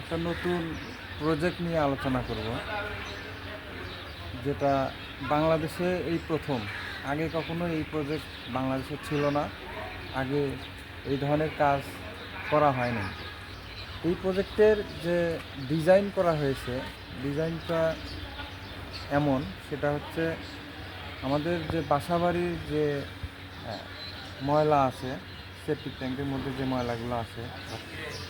একটা নতুন প্রজেক্ট নিয়ে আলোচনা করব, যেটা বাংলাদেশে এই প্রথম। আগে কখনো এই প্রজেক্ট বাংলাদেশে ছিল না। আগে এই ধরনের কাজ করা হয়নি এই প্রজেক্টের যে ডিজাইন করা হয়েছে ডিজাইনটা এমন, সেটা হচ্ছে আমাদের যে বাসাবাড়ির যে ময়লা আছে সেপ্টিক ট্যাঙ্কের মধ্যে যে ময়লাগুলো আছে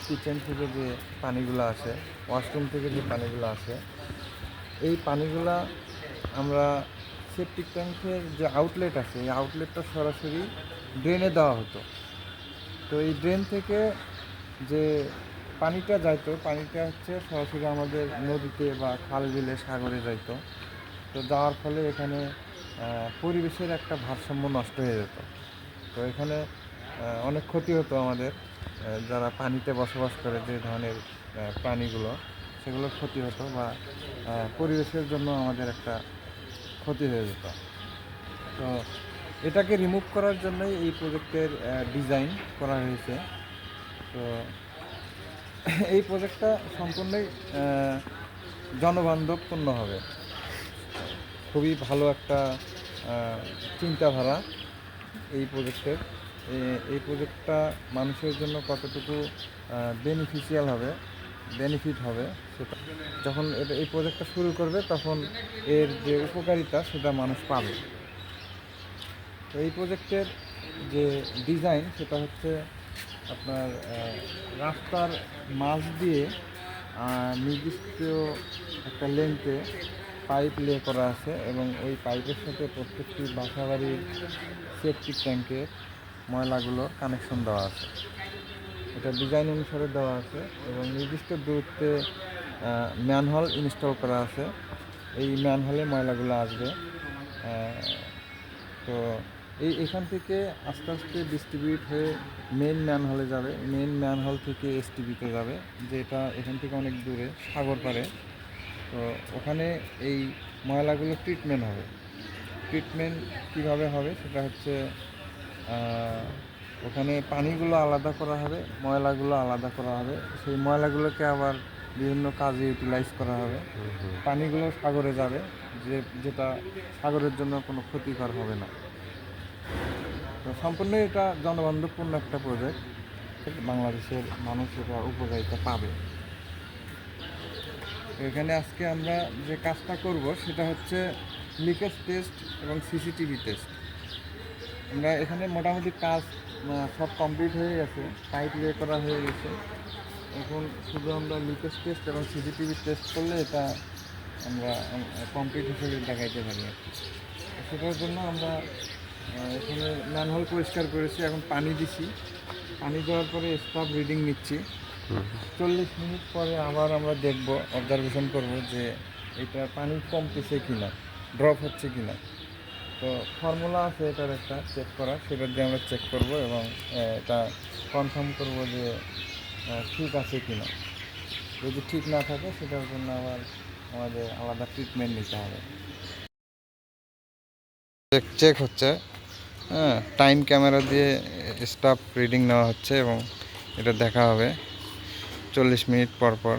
কিচেন থেকে যে পানিগুলো আসে, ওয়াশরুম থেকে যে পানিগুলো আসে, এই পানিগুলা আমরা সেপ্টিক ট্যাঙ্কের যে আউটলেট আছে, এই আউটলেটটা সরাসরি ড্রেনে দেওয়া হতো। তো এই ড্রেন থেকে যে পানিটা যাইতো, পানিটা হচ্ছে সরাসরি আমাদের নদীতে বা খাল বিলে, সাগরে যাইতো। তো যাওয়ার ফলে এখানে পরিবেশের একটা ভারসাম্য নষ্ট হয়ে যেত। তো এখানে অনেক ক্ষতি হতো আমাদের। যারা পানিতে বসবাস করে যে ধরনের প্রাণীগুলো সেগুলো ক্ষতি হতো বা পরিবেশের জন্য আমাদের একটা ক্ষতি হয়ে যেত। তো এটাকে রিমুভ করার জন্যই এই প্রজেক্টের ডিজাইন করা হয়েছে। তো এই প্রজেক্টটা সম্পূর্ণই জনবান্ধবপূর্ণ হবে। খুবই ভালো একটা চিন্তাধারা এই প্রজেক্টের এই প্রজেক্টটা মানুষের জন্য কতটুকু বেনিফিশিয়াল হবে বেনিফিট হবে সেটা। যখন এটা, এই প্রজেক্টটা শুরু করবে, তখন এর যে উপকারিতা সেটা মানুষ পাবে। তো এই প্রজেক্টের যে ডিজাইন সেটা হচ্ছে আপনার রাস্তার মাঝ দিয়ে নির্দিষ্ট একটা লেন্থে পাইপ লে করা আছে এবং ওই পাইপের সাথে প্রত্যেকটি বাসাবাড়ির সেপটিক ট্যাঙ্কের ময়লাগুলোর কানেকশন দেওয়া আছে। এটা ডিজাইন অনুসারে দেওয়া আছে এবং নির্দিষ্ট দূরত্বে ম্যানহল ইনস্টল করা আছে। এই ম্যানহলে ময়লাগুলো আসবে। তো এই এখান থেকে আস্তে আস্তে ডিস্ট্রিবিউট হয়ে মেন ম্যানহলে যাবে। মেন ম্যানহল থেকে এসটিভিতে যাবে, যেটা এখান থেকে অনেক দূরে, সাগর পারে তো ওখানে এই ময়লাগুলো ট্রিটমেন্ট হবে। ট্রিটমেন্ট কীভাবে হবে সেটা হচ্ছে ওখানে পানিগুলো আলাদা করা হবে, ময়লাগুলো আলাদা করা হবে। সেই ময়লাগুলোকে আবার বিভিন্ন কাজে ইউটিলাইজ করা হবে। পানিগুলো সাগরে যাবে, যে যেটা সাগরের জন্য কোনো ক্ষতিকর হবে না। তো সম্পূর্ণ এটা জনবান্ধবপূর্ণ একটা প্রজেক্ট বাংলাদেশের মানুষ এটা উপকারিতা পাবে। এখানে আজকে আমরা যে কাজটা করব, সেটা হচ্ছে লিকেজ টেস্ট এবং সিসিটিভি টেস্ট আমরা এখানে মোটামুটি কাজ সব কমপ্লিট হয়ে গেছে পাইপ লে করা হয়ে গেছে। এখন শুধু আমরা লিকেজ টেস্ট এবং সিসিটিভি টেস্ট করলে এটা আমরা কমপ্লিট হিসেবে দেখাইতে পারি সেটার জন্য আমরা এখানে ম্যানহোল পরিষ্কার করেছি, এখন পানি দিছি। পানি দেওয়ার পরে স্টাফ রিডিং নিচ্ছি। চল্লিশ মিনিট পরে আবার আমরা দেখব অবজারভেশন করব যে এটা পানি কমতেছে কিনা ড্রপ হচ্ছে কিনা। তো ফর্মুলা আছে এটার একটা চেক করা সেটা দিয়ে আমরা চেক করব এবং এটা কনফার্ম করব যে ঠিক আছে কি না যদি ঠিক না থাকে, সেটার জন্য আবার আমাদের আলাদা ট্রিটমেন্ট নিতে হবে। চেক চেক হচ্ছে হ্যাঁ টাইম ক্যামেরা দিয়ে স্টাফ রিডিং নেওয়া হচ্ছে এবং এটা দেখা হবে। চল্লিশ মিনিট পর পর।